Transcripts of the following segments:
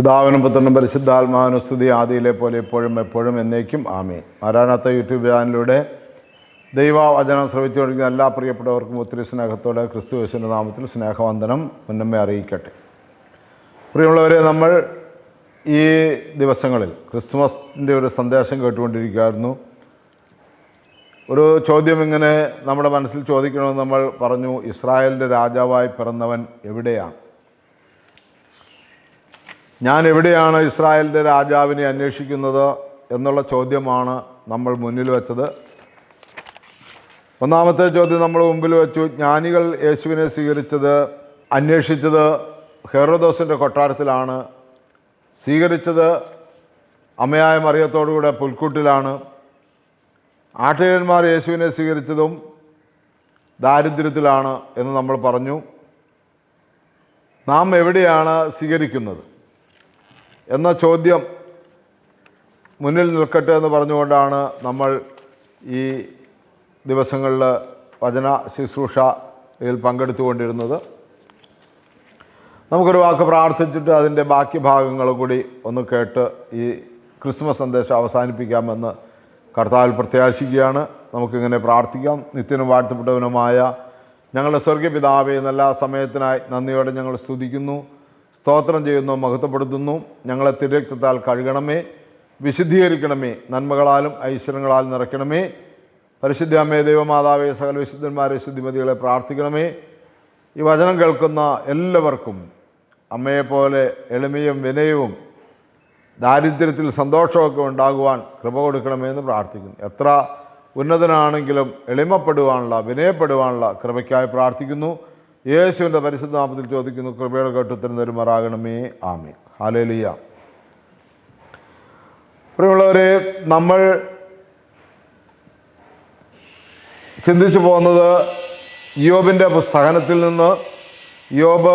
പിതാവിനും പുത്രനും പരിശുദ്ധാത്മാവിനും സ്തുതി ആദിയിലെ പോലെ എപ്പോഴും എപ്പോഴും എന്നേക്കും ആമേ ആരാനത്ത യൂട്യൂബ് ചാനലിലൂടെ ദൈവവചനം ശ്രമിച്ചുകൊണ്ടിരിക്കുന്ന എല്ലാ പ്രിയപ്പെട്ടവർക്കും ഒത്തിരി സ്നേഹത്തോടെ ക്രിസ്തു യേശുവിന്റെ നാമത്തിൽ സ്നേഹവന്ദനം മുന്നമ്മെ അറിയിക്കട്ടെ. പ്രിയമുള്ളവരെ നമ്മൾ ഈ ദിവസങ്ങളിൽ ക്രിസ്മസിന്റെ ഒരു സന്ദേശം കേട്ടുകൊണ്ടിരിക്കുകയായിരുന്നു. ഒരു ചോദ്യം ഇങ്ങനെ നമ്മുടെ മനസ്സിൽ ചോദിക്കണമെന്ന് നമ്മൾ പറഞ്ഞു ഇസ്രായേലിന്റെ രാജാവായി പിറന്നവൻ എവിടെയാണ്? ഞാൻ എവിടെയാണ് ഇസ്രായേലിന്റെ രാജാവിനെ അന്വേഷിക്കുന്നത് എന്നുള്ള ചോദ്യമാണ് നമ്മൾ മുന്നിൽ വെച്ചത്. ഒന്നാമത്തെ ചോദ്യം നമ്മൾ മുമ്പിൽ വെച്ചു. ജ്ഞാനികൾ യേശുവിനെ സ്വീകരിച്ചത് അന്വേഷിച്ചത് ഹെറോദോസിന്റെ കൊട്ടാരത്തിലാണ്. സ്വീകരിച്ചത് അമ്മയായ മറിയത്തോടുകൂടെ പുൽക്കൂട്ടിലാണ്. ആട്ടയന്മാർ യേശുവിനെ സ്വീകരിച്ചതും ദാരിദ്ര്യത്തിലാണ് എന്ന് നമ്മൾ പറഞ്ഞു. നാം എവിടെയാണ് സ്വീകരിക്കുന്നത്? എന്ന ചോദ്യം മുന്നിൽ നിൽക്കട്ടെ എന്ന് പറഞ്ഞുകൊണ്ടാണ് നമ്മൾ ഈ ദിവസങ്ങളിൽ വചന ശുശ്രൂഷയിൽ പങ്കെടുത്തുകൊണ്ടിരുന്നത്. നമുക്കൊരു വാക്ക് പ്രാർത്ഥിച്ചിട്ട് അതിന്റെ ബാക്കി ഭാഗങ്ങളും കൂടി ഒന്ന് കേട്ട് ഈ ക്രിസ്മസ് സന്ദേശം അവസാനിപ്പിക്കാമെന്ന് കർത്താവിൽ പ്രത്യാശിക്കുകയാണ്. നമുക്കിങ്ങനെ പ്രാർത്ഥിക്കാം. നിത്യനും വാഴ്ത്തപ്പെട്ടവനുമായ ഞങ്ങളുടെ സ്വർഗീയ പിതാവെ നല്ല സമയത്തിനായി നന്ദിയോടെ ഞങ്ങൾ സ്തുതിക്കുന്നു. സ്തോത്രം ചെയ്യുന്നു മഹത്വപ്പെടുത്തുന്നു. ഞങ്ങളെ തിരക്തത്താൽ കഴുകണമേ വിശുദ്ധീകരിക്കണമേ നന്മകളാലും ഐശ്വര്യങ്ങളാലും നിറയ്ക്കണമേ. പരിശുദ്ധ അമ്മേ ദൈവമാതാവേ സകല വിശുദ്ധന്മാരെ ശുദ്ധിമതികളെ പ്രാർത്ഥിക്കണമേ. ഈ വചനം കേൾക്കുന്ന എല്ലാവർക്കും അമ്മയെപ്പോലെ എളിമയും വിനയവും ദാരിദ്ര്യത്തിൽ സന്തോഷമൊക്കെ ഉണ്ടാകുവാൻ കൃപ കൊടുക്കണമെന്ന് പ്രാർത്ഥിക്കുന്നു. എത്ര ഉന്നതനാണെങ്കിലും എളിമപ്പെടുവാനുള്ള വിനയപ്പെടുവാനുള്ള കൃപയ്ക്കായി പ്രാർത്ഥിക്കുന്നു. യേശുവിന്റെ പരിശുദ്ധ നാമത്തിൽ ചോദിക്കുന്നു കൃപയുടെ കേട്ടുത്തരം തരുമാറാകണമേ. ആമി ഹാലേലിയ പ്രിയമുള്ളവരെ നമ്മൾ ചിന്തിച്ചു പോകുന്നത് യോബിന്റെ പുസ്തകത്തിൽ നിന്ന് യോബ്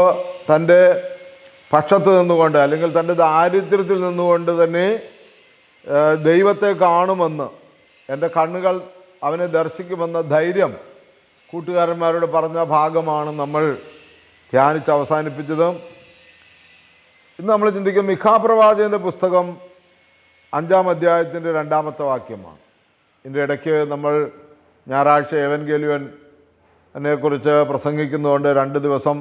തന്റെ പക്ഷത്ത് നിന്നുകൊണ്ട് അല്ലെങ്കിൽ തന്റെ ദാരിദ്ര്യത്തിൽ നിന്നുകൊണ്ട് തന്നെ ദൈവത്തെ കാണുമെന്ന് എന്റെ കണ്ണുകൾ അവനെ ദർശിക്കുമെന്ന ധൈര്യം കൂട്ടുകാരന്മാരോട് പറഞ്ഞ ഭാഗമാണ് നമ്മൾ ധ്യാനിച്ച് അവസാനിപ്പിച്ചത്. ഇന്ന് നമ്മൾ ചിന്തിക്കും മിഖാപ്രവാചകന്റെ പുസ്തകം അഞ്ചാം അധ്യായത്തിന്റെ രണ്ടാമത്തെ വാക്യമാണ്. ഇതിന്റെ ഇടയ്ക്ക് നമ്മൾ ഞായറാഴ്ച ഏവൻ ഗേലുവൻ എന്നെക്കുറിച്ച് പ്രസംഗിക്കുന്നതുകൊണ്ട് രണ്ട് ദിവസം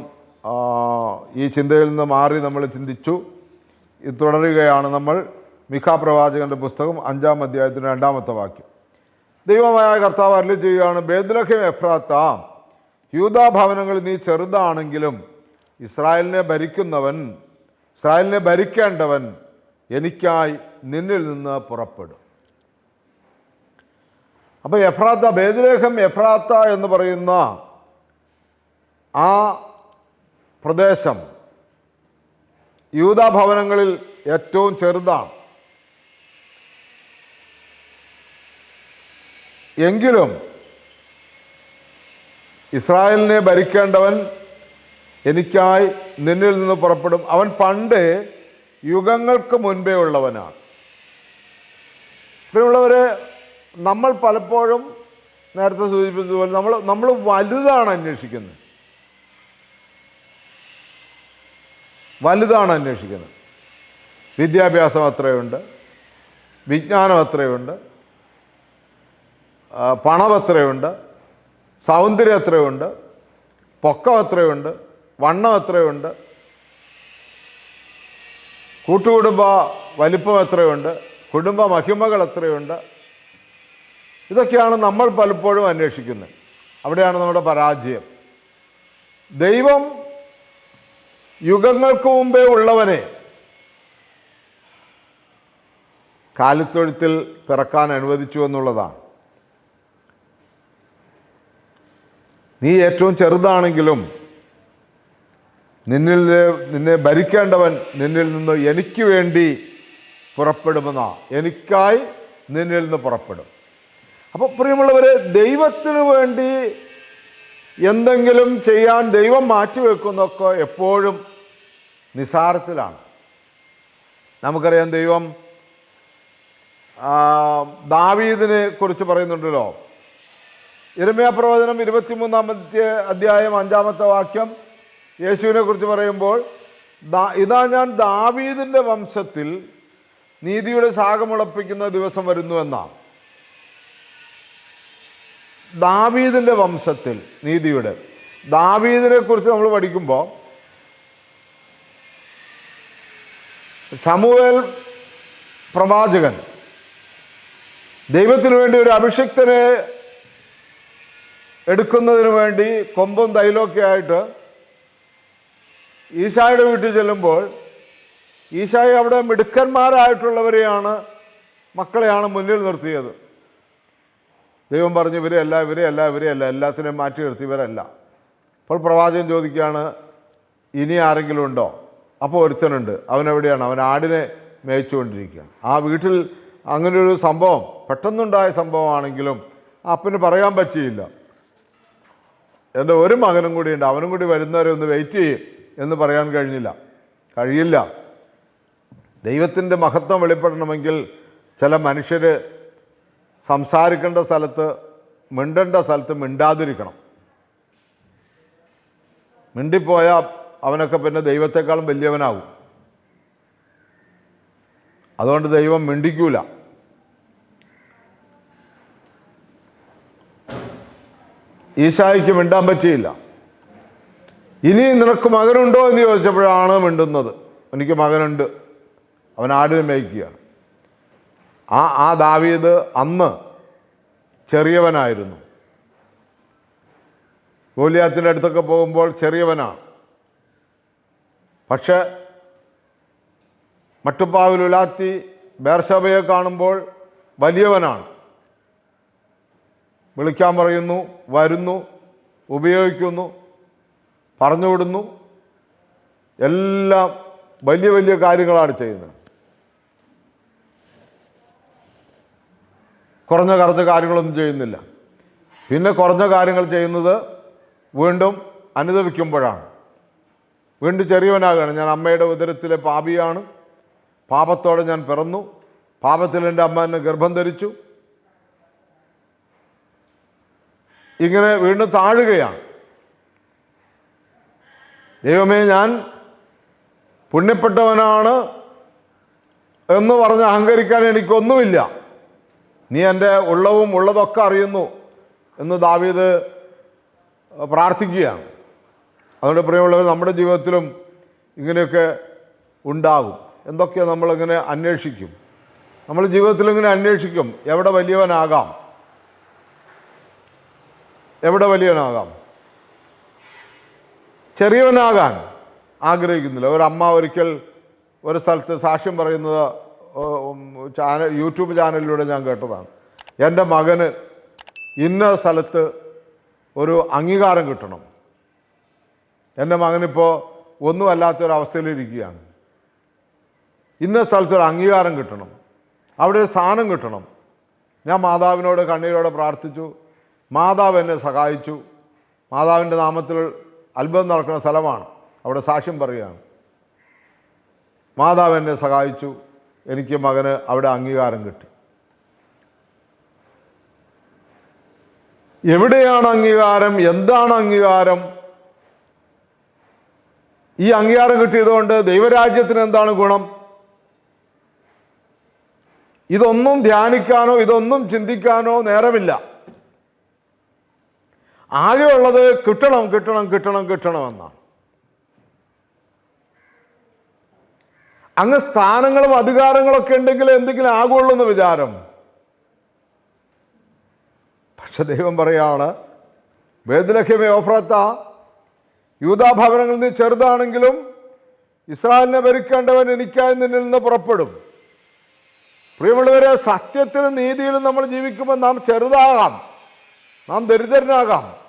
ഈ ചിന്തയിൽ നിന്ന് മാറി നമ്മൾ ചിന്തിച്ചു. ഇത് തുടരുകയാണ് നമ്മൾ മിഖാ പ്രവാചകന്റെ പുസ്തകം അഞ്ചാം അധ്യായത്തിന്റെ രണ്ടാമത്തെ വാക്യം. ദൈവമായ കർത്താവ് അരളി ചെയ്യുകയാണ് ബേദ്ലഹം എഫ്രാത്ത യൂതാ ഭവനങ്ങളിൽ നീ ചെറുതാണെങ്കിലും ഇസ്രായേലിനെ ഭരിക്കുന്നവൻ ഇസ്രായേലിനെ ഭരിക്കേണ്ടവൻ എനിക്കായി നിന്നിൽ നിന്ന് പുറപ്പെടും. അപ്പോൾ എഫ്രാത്ത ബേദ്ലേഹം എഫ്രാത്ത എന്ന് പറയുന്ന ആ പ്രദേശം യൂതാ ഭവനങ്ങളിൽ ഏറ്റവും ചെറുതാണ്. എങ്കിലും ഇസ്രായേലിനെ ഭരിക്കേണ്ടവൻ എനിക്കായി നിന്നിൽ നിന്ന് പുറപ്പെടും. അവൻ പണ്ട് യുഗങ്ങൾക്ക് മുൻപേ ഉള്ളവനാണ്. പ്രിയമുള്ളവരെ നമ്മൾ പലപ്പോഴും നേരത്തെ സൂചിപ്പിച്ചതുപോലെ നമ്മൾ നമ്മൾ വലുതാണ് അന്വേഷിക്കുന്നത്. വലുതാണ് അന്വേഷിക്കുന്നത്. വിദ്യാഭ്യാസം അത്രയുണ്ട്. വിജ്ഞാനം അത്രയുണ്ട്. പണം എത്രയുണ്ട്? സൗന്ദര്യം എത്രയുണ്ട്? പൊക്കം എത്രയുണ്ട്? വണ്ണം എത്രയുണ്ട്? കൂട്ടുകുടുംബ വലിപ്പം എത്രയുണ്ട്? കുടുംബ മഹിമകൾ എത്രയുണ്ട്? ഇതൊക്കെയാണ് നമ്മൾ പലപ്പോഴും അന്വേഷിക്കുന്നത്. അവിടെയാണ് നമ്മുടെ പരാജയം. ദൈവം യുഗങ്ങൾക്ക് മുമ്പേ ഉള്ളവനെ കാലിത്തൊഴുത്തിൽ പിറക്കാൻ അനുവദിച്ചു എന്നുള്ളതാണ്. നീ ഏറ്റവും ചെറുതാണെങ്കിലും നിന്നിൽ നിന്നെ ഭരിക്കേണ്ടവൻ നിന്നിൽ നിന്ന് എനിക്ക് വേണ്ടി പുറപ്പെടുമെന്ന. എനിക്കായി നിന്നിൽ നിന്ന് പുറപ്പെടും. അപ്പോൾ പ്രിയമുള്ളവർ ദൈവത്തിന് വേണ്ടി എന്തെങ്കിലും ചെയ്യാൻ ദൈവം മാറ്റിവെക്കുന്നൊക്കെ എപ്പോഴും നിസാരത്തിലാണ് നമുക്കറിയാം ദൈവം ദാവീദിനെ കുറിച്ച് പറയുന്നുണ്ടല്ലോ. ഇരമയ പ്രവചനം ഇരുപത്തിമൂന്നാമത്തെ അധ്യായം അഞ്ചാമത്തെ വാക്യം യേശുവിനെ കുറിച്ച് പറയുമ്പോൾ ഇതാ ഞാൻ ദാവീദിന്റെ വംശത്തിൽ നീതിയുടെ ശാഖമുളപ്പിക്കുന്ന ദിവസം വരുന്നു എന്നാണ് ദാവീദിന്റെ വംശത്തിൽ നീതിയുടെ. ദാവീദിനെ കുറിച്ച് നമ്മൾ പഠിക്കുമ്പോൾ ശമുവേൽ പ്രവാചകൻ ദൈവത്തിനു വേണ്ടി ഒരു അഭിഷിക്തനെ എടുക്കുന്നതിന് വേണ്ടി കൊമ്പും തൈലമൊക്കെ ആയിട്ട് ഈശായുടെ വീട്ടിൽ ചെല്ലുമ്പോൾ ഈശായി അവിടെ മിടുക്കന്മാരായിട്ടുള്ളവരെയാണ് മക്കളെയാണ് മുന്നിൽ നിർത്തിയത്. ദൈവം പറഞ്ഞു ഇവരെയല്ല ഇവരെയല്ല ഇവരെയല്ല എല്ലാത്തിനെയും മാറ്റി നിർത്തി ഇവരല്ല അപ്പോൾ പ്രവാചകൻ ചോദിക്കുകയാണ് ഇനി ആരെങ്കിലും ഉണ്ടോ? അപ്പോൾ ഒരുത്തനുണ്ട്. അവൻ എവിടെയാണ്? അവൻ ആടിനെ മേയിച്ചുകൊണ്ടിരിക്കുകയാണ്. ആ വീട്ടിൽ അങ്ങനെ ഒരു സംഭവം പെട്ടെന്നുണ്ടായ സംഭവമാണെങ്കിലും അപ്പന് പറയാൻ പറ്റിയില്ല. എന്റെ ഒരു മകനും കൂടിയുണ്ട്. അവനും കൂടി വരുന്നവരെ ഒന്ന് വെയിറ്റ് ചെയ്യും എന്ന് പറയാൻ കഴിഞ്ഞില്ല. കഴിയില്ല. ദൈവത്തിന്റെ മഹത്വം വെളിപ്പെടണമെങ്കിൽ ചില മനുഷ്യർ സംസാരിക്കേണ്ട സ്ഥലത്ത് മിണ്ടേണ്ട സ്ഥലത്ത് മിണ്ടാതിരിക്കണം. മിണ്ടിപ്പോയാൽ അവനൊക്കെ പിന്നെ ദൈവത്തെക്കാളും വലിയവനാകും അതുകൊണ്ട് ദൈവം മിണ്ടിക്കൂല. ഈശായിക്ക് മിണ്ടാൻ പറ്റിയില്ല. ഇനി നിനക്ക് മകനുണ്ടോ എന്ന് ചോദിച്ചപ്പോഴാണ് മിണ്ടുന്നത്. എനിക്ക് മകനുണ്ട്. അവൻ ആടിനെ മേയ്ക്കുകയാണ്. ആ ആ ദാവീദ് അന്ന് ചെറിയവനായിരുന്നു. ഗോലിയാത്തിന്റെ അടുത്തൊക്കെ പോകുമ്പോൾ ചെറിയവനാണ്. പക്ഷെ മട്ടുപ്പാവിലുലാത്തി ബേർഷബയെ കാണുമ്പോൾ വലിയവനാണ്. വിളിക്കാൻ പറയുന്നു വരുന്നു ഉപയോഗിക്കുന്നു പറഞ്ഞു പറഞ്ഞുവിടുന്നു. എല്ലാം വലിയ വലിയ കാര്യങ്ങളാണ് ചെയ്യുന്നത്. കുറഞ്ഞ കുറഞ്ഞ കാര്യങ്ങളൊന്നും ചെയ്യുന്നില്ല. പിന്നെ കുറഞ്ഞ കാര്യങ്ങൾ ചെയ്യുന്നത് വീണ്ടും അനുദവിക്കുമ്പോഴാണ് വീണ്ടും ചെറിയവനാകുകയാണ് ഞാൻ അമ്മയുടെ ഉദരത്തിലെ പാപിയാണ്. പാപത്തോടെ ഞാൻ പിറന്നു. പാപത്തിൽ എന്റെ അമ്മ എന്നെ ഗർഭം ധരിച്ചു. ഇങ്ങനെ വീണ്ടും താഴുകയാണ്. ദൈവമേ ഞാൻ പുണ്യപ്പെട്ടവനാണ് എന്ന് പറഞ്ഞ് അഹങ്കരിക്കാൻ എനിക്കൊന്നുമില്ല. നീ എന്റെ ഉള്ളവും ഉള്ളതൊക്കെ അറിയുന്നു എന്ന് ദാവീദ് പ്രാർത്ഥിക്കുകയാണ്. അതുകൊണ്ട് പ്രിയമുള്ളവർ നമ്മുടെ ജീവിതത്തിലും ഇങ്ങനെയൊക്കെ ഉണ്ടാകും. എന്തൊക്കെയാണ് നമ്മളിങ്ങനെ അന്വേഷിക്കും? നമ്മൾ ജീവിതത്തിൽ ഇങ്ങനെ അന്വേഷിക്കും എവിടെ വലിയവനാകാം? എവിടെ വലിയവനാകാം? ചെറിയവനാകാൻ ആഗ്രഹിക്കുന്നില്ല. ഒരമ്മ ഒരിക്കൽ ഒരു സ്ഥലത്ത് സാക്ഷ്യം പറയുന്നത് ചാനൽ യൂട്യൂബ് ചാനലിലൂടെ ഞാൻ കേട്ടതാണ്. എന്റെ മകന് ഇന്ന സ്ഥലത്ത് ഒരു അംഗീകാരം കിട്ടണം. എന്റെ മകനിപ്പോൾ ഒന്നും അല്ലാത്തൊരവസ്ഥയിലിരിക്കുകയാണ്. ഇന്ന സ്ഥലത്തൊരു അംഗീകാരം കിട്ടണം. അവിടെ ഒരു സ്ഥാനം കിട്ടണം. ഞാൻ മാതാവിനോട് കണ്ണീരോടെ പ്രാർത്ഥിച്ചു. മാതാവ് എന്നെ സഹായിച്ചു. മാതാവിന്റെ നാമത്തിൽ അത്ഭുതം നടക്കുന്ന സ്ഥലമാണ്. അവിടെ സാക്ഷ്യം പറയുകയാണ്. മാതാവ് എന്നെ സഹായിച്ചു. എനിക്ക് മകന് അവിടെ അംഗീകാരം കിട്ടി. എവിടെയാണ് അംഗീകാരം? എന്താണ് അംഗീകാരം? ഈ അംഗീകാരം കിട്ടിയതുകൊണ്ട് ദൈവരാജ്യത്തിന് എന്താണ് ഗുണം? ഇതൊന്നും ധ്യാനിക്കാനോ ഇതൊന്നും ചിന്തിക്കാനോ നേരമില്ല. ആകെയുള്ളത് കിട്ടണം കിട്ടണം കിട്ടണം കിട്ടണമെന്നാണ് അങ്ങ് സ്ഥാനങ്ങളും അധികാരങ്ങളൊക്കെ ഉണ്ടെങ്കിൽ എന്തെങ്കിലും ആകുള്ളൂ വിചാരം. പക്ഷെ ദൈവം പറയാണ് വേദലഹ്യമേ ഓഫ്രത്ത യൂതാഭവനങ്ങളിൽ നിന്ന് ചെറുതാണെങ്കിലും ഇസ്രായേലിനെ ഭരിക്കേണ്ടവൻ എനിക്കായി നിന്നിൽ നിന്ന് പുറപ്പെടും. പ്രിയമുള്ളവരെ സത്യത്തിലും നീതിയിലും നമ്മൾ ജീവിക്കുമ്പോൾ നാം ചെറുതാകാം. നാം ദരിദ്രനാകാം.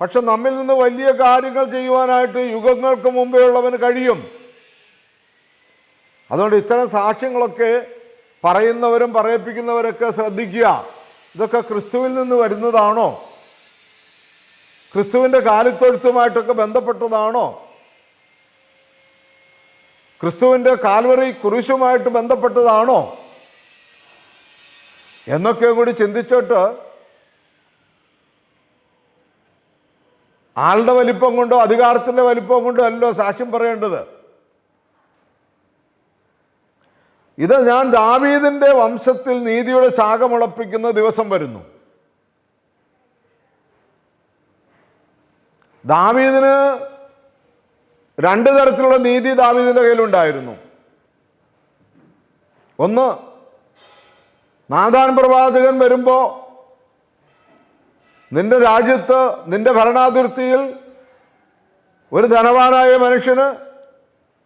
പക്ഷെ നമ്മിൽ നിന്ന് വലിയ കാര്യങ്ങൾ ചെയ്യുവാനായിട്ട് യുഗങ്ങൾക്ക് മുമ്പേ ഉള്ളവന് കഴിയും. അതുകൊണ്ട് ഇത്തരം സാക്ഷ്യങ്ങളൊക്കെ പറയുന്നവരും പറയിപ്പിക്കുന്നവരൊക്കെ ശ്രദ്ധിക്കുക. ഇതൊക്കെ ക്രിസ്തുവിൽ നിന്ന് വരുന്നതാണോ? ക്രിസ്തുവിന്റെ കാലിത്തൊഴുത്തുമായിട്ടൊക്കെ ബന്ധപ്പെട്ടതാണോ? ക്രിസ്തുവിന്റെ കാൽവറി കുരിശുമായിട്ട് ബന്ധപ്പെട്ടതാണോ? എന്നൊക്കെ കൂടി ചിന്തിച്ചിട്ട് ആളുടെ വലിപ്പം കൊണ്ടോ അധികാരത്തിന്റെ വലിപ്പം കൊണ്ടോ അല്ലോ സാക്ഷ്യം പറയേണ്ടത്. ഇത് ഞാൻ ദാവീദിന്റെ വംശത്തിൽ നീതിയുടെ ശാഖ മുളപ്പിക്കുന്ന ദിവസം വരുന്നു. ദാവീദിന് രണ്ടു തരത്തിലുള്ള നീതി ദാവീദിന്റെ കയ്യിലുണ്ടായിരുന്നു. ഒന്ന് നാദാൻ പ്രവാചകൻ വരുമ്പോ നിന്റെ രാജ്യത്ത് നിന്റെ ഭരണാതിർത്തിയിൽ ഒരു ധനവാനായ മനുഷ്യന്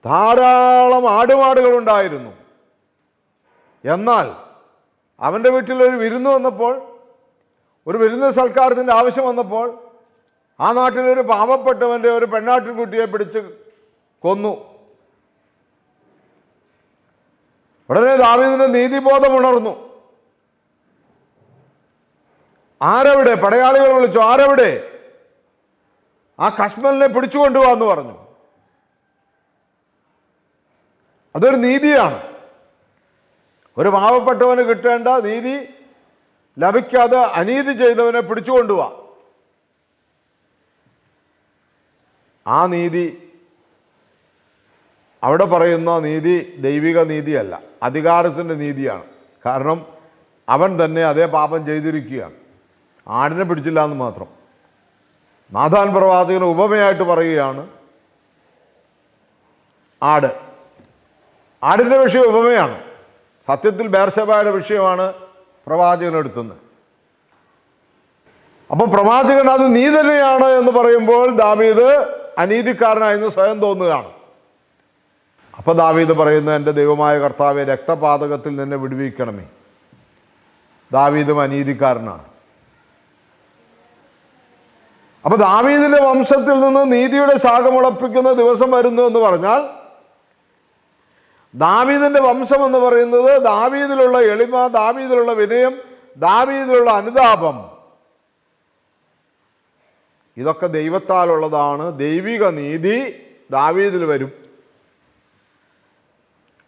ധാരാളം ആടുമാടുകൾ ഉണ്ടായിരുന്നു എന്നാൽ അവന്റെ വീട്ടിൽ ഒരു വിരുന്ന് വന്നപ്പോൾ ഒരു വിരുന്ന് സൽക്കാരത്തിന്റെ ആവശ്യം വന്നപ്പോൾ ആ നാട്ടിലൊരു പാവപ്പെട്ടവന്റെ ഒരു പെണ്ണാട്ടിൻകുട്ടിയെ പിടിച്ച് കൊന്നു. ഉടനെ ദാവീദിന് നീതിബോധം ഉണർന്നു. ആരവിടെ? പടയാളികൾ വിളിച്ചു ആരവിടെ? ആ കശ്മലിനെ പിടിച്ചു കൊണ്ടുപോകാന്ന് പറഞ്ഞു. അതൊരു നീതിയാണ്. ഒരു പാവപ്പെട്ടവന് കിട്ടേണ്ട നീതി ലഭിക്കാതെ അനീതി ചെയ്തവനെ പിടിച്ചു കൊണ്ടുപോവാ ആ നീതി അവിടെ പറയുന്ന നീതി ദൈവിക നീതിയല്ല അധികാരത്തിന്റെ നീതിയാണ്. കാരണം അവൻ തന്നെ അതേ പാപം ചെയ്തിരിക്കുകയാണ്. ആടിനെ പിടിച്ചില്ല എന്ന് മാത്രം. നാഥാൻ പ്രവാചകന് ഉപമയായിട്ട് പറയുകയാണ് ആട്. ആടിന്റെ വിഷയം ഉപമയാണ്. സത്യത്തിൽ ബേർഷബായുടെ വിഷയമാണ് പ്രവാചകൻ എടുത്തുന്നത് അപ്പോൾ പ്രവാചകൻ അത് നീ തന്നെയാണ് എന്ന് പറയുമ്പോൾ ദാവീദ് അനീതിക്കാരനായെന്ന് സ്വയം തോന്നുകയാണ്. അപ്പൊ ദാവീദ് പറയുന്നു എന്റെ ദൈവമായ കർത്താവെ രക്തപാതകത്തിൽ നിന്നെ വിടുവിക്കണമേ. ദാവീദും അനീതിക്കാരനാണ്. അപ്പൊ ദാവീദിന്റെ വംശത്തിൽ നിന്ന് നീതിയുടെ ശാഖമുളപ്പിക്കുന്ന ദിവസം വരുന്നു എന്ന് പറഞ്ഞാൽ ദാവീദിന്റെ വംശം എന്ന് പറയുന്നത് ദാവീദിലുള്ള എളിമ ദാവീദിലുള്ള വിനയം ദാവീദിലുള്ള അനുതാപം. ഇതൊക്കെ ദൈവത്താലുള്ളതാണ്. ദൈവിക നീതി ദാവീദിൽ വരും.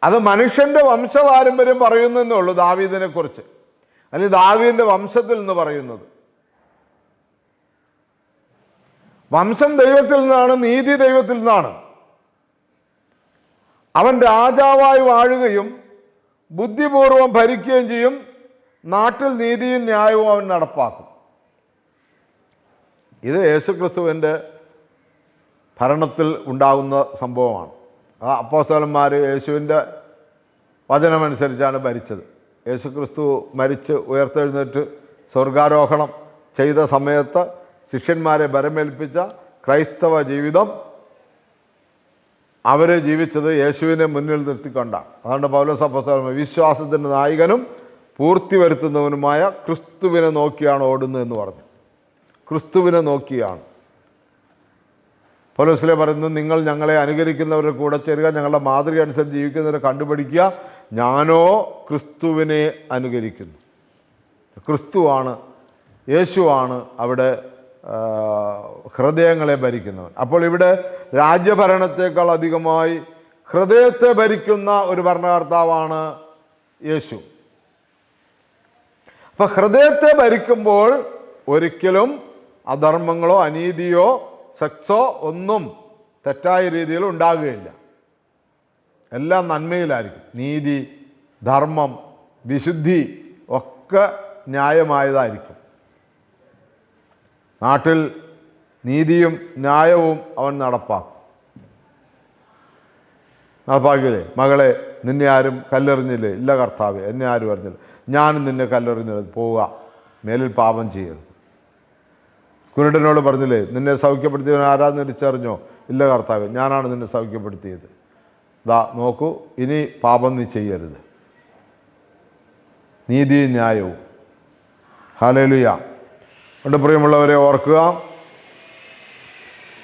അത് മനുഷ്യന്റെ വംശപാരമ്പര്യം പറയുന്നേ ഉള്ളൂ ദാവീദിനെ കുറിച്ച്. അല്ലെങ്കിൽ ദാവീദിന്റെ വംശത്തിൽ നിന്ന് പറയുന്നത്. വംശം ദൈവത്തിൽ നിന്നാണ് നീതി ദൈവത്തിൽ നിന്നാണ്. അവൻ രാജാവായി വാഴുകയും ബുദ്ധിപൂർവം ഭരിക്കുകയും ചെയ്യും നാട്ടിൽ നീതിയും ന്യായവും അവൻ നടപ്പാക്കും. ഇത് യേശുക്രിസ്തുവിന്റെ ഭരണത്തിൽ ഉണ്ടാകുന്ന സംഭവമാണ്. അപ്പോസ്തലന്മാർ യേശുവിന്റെ വചനമനുസരിച്ചാണ് ഭരിച്ചത്. യേശുക്രിസ്തു മരിച്ച് ഉയർത്തെഴുന്നേറ്റ് സ്വർഗാരോഹണം ചെയ്ത സമയത്ത് ശിഷ്യന്മാരെ ബരമേൽപ്പിച്ച ക്രൈസ്തവ ജീവിതം അവരെ ജീവിച്ചത് യേശുവിനെ മുന്നിൽ നിർത്തിക്കൊണ്ടാണ് അതുകൊണ്ട് പൗലോസ് അപ്പോസ്തലൻ വിശ്വാസത്തിന്റെ നായകനും പൂർത്തി വരുത്തുന്നവനുമായ ക്രിസ്തുവിനെ നോക്കിയാണ് ഓടുന്നത് എന്ന് പറഞ്ഞു. ക്രിസ്തുവിനെ നോക്കിയാണ്. പൗലോസിലെ പറയുന്നു നിങ്ങൾ ഞങ്ങളെ അനുകരിക്കുന്നവരുടെ കൂടെ ചേരുക ഞങ്ങളുടെ മാതൃക അനുസരിച്ച് ജീവിക്കുന്നവരെ കണ്ടുപിടിക്കുക. ഞാനോ ക്രിസ്തുവിനെ അനുകരിക്കുന്നു. ക്രിസ്തുവാണ് യേശുവാണ് അവിടെ ഹൃദയങ്ങളെ ഭരിക്കുന്നവൻ. അപ്പോൾ ഇവിടെ രാജ്യഭരണത്തെക്കാൾ അധികമായി ഹൃദയത്തെ ഭരിക്കുന്ന ഒരു ഭരണകർത്താവാണ് യേശു. അപ്പൊ ഹൃദയത്തെ ഭരിക്കുമ്പോൾ ഒരിക്കലും അധർമ്മങ്ങളോ അനീതിയോ സെക്സോ ഒന്നും തെറ്റായ രീതിയിൽ ഉണ്ടാകുകയില്ല. എല്ലാം നന്മയിലായിരിക്കും. നീതി ധർമ്മം വിശുദ്ധി ഒക്കെ ന്യായമായതായിരിക്കും. നാട്ടിൽ നീതിയും ന്യായവും അവൻ നടപ്പാക്കും. നടപ്പാക്കില്ലേ? മകളെ നിന്നെ ആരും കല്ലെറിഞ്ഞില്ലേ? ഇല്ല കർത്താവ് എന്നെ ആരും അറിഞ്ഞില്ല. ഞാനും നിന്നെ കല്ലെറിഞ്ഞത് പോവുക. മേലിൽ പാപം ചെയ്യരുത്. കുരുടനോട് പറഞ്ഞില്ലേ? നിന്നെ സൗഖ്യപ്പെടുത്തിയവൻ ആരാന്ന് തിരിച്ചറിഞ്ഞോ? ഇല്ല കർത്താവ് ഞാനാണ് നിന്നെ സൗഖ്യപ്പെടുത്തിയത്. ദാ നോക്കൂ ഇനി പാപം നീ ചെയ്യരുത്. നീതിയും ന്യായവും. ഹാലേലുയ കൊണ്ട് പ്രിയമുള്ളവരെ ഓർക്കുക.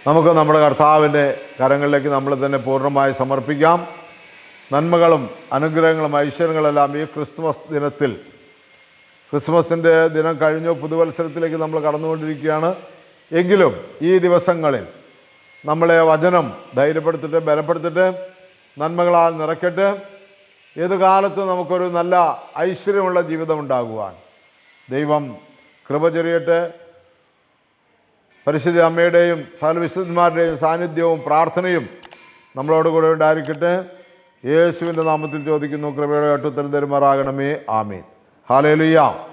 നമുക്ക് നമ്മുടെ കർത്താവിന്റെ കരങ്ങളിലേക്ക് നമ്മൾ തന്നെ പൂർണമായി സമർപ്പിക്കാം. നന്മകളും അനുഗ്രഹങ്ങളും ഐശ്വര്യങ്ങളെല്ലാം ഈ ക്രിസ്മസ് ദിനത്തിൽ. ക്രിസ്മസിന്റെ ദിനം കഴിഞ്ഞോ പുതുവത്സരത്തിലേക്ക് നമ്മൾ കടന്നുകൊണ്ടിരിക്കുകയാണ്. എങ്കിലും ഈ ദിവസങ്ങളിൽ നമ്മളെ വചനം ധൈര്യപ്പെടുത്തിട്ട് ബലപ്പെടുത്തിട്ട് നന്മകളാൽ നിറയ്ക്കട്ടെ ഏത് കാലത്തും നമുക്കൊരു നല്ല ഐശ്വര്യമുള്ള ജീവിതം ഉണ്ടാകുവാൻ ദൈവം കൃപ ചൊരിയട്ടെ. പരിശുദ്ധ അമ്മയുടെയും സകല വിശുദ്ധന്മാരുടെയും സാന്നിധ്യവും പ്രാർത്ഥനയും നമ്മളോട് കൂടെ ഉണ്ടായിരിക്കട്ടെ. യേശുവിന്റെ നാമത്തിൽ ചോദിക്കുന്നു കൃപയുടെ അട്ടുത്തരം തരുമാറാകണമേ. ആമീൻ. ഹാലേലുയ്യ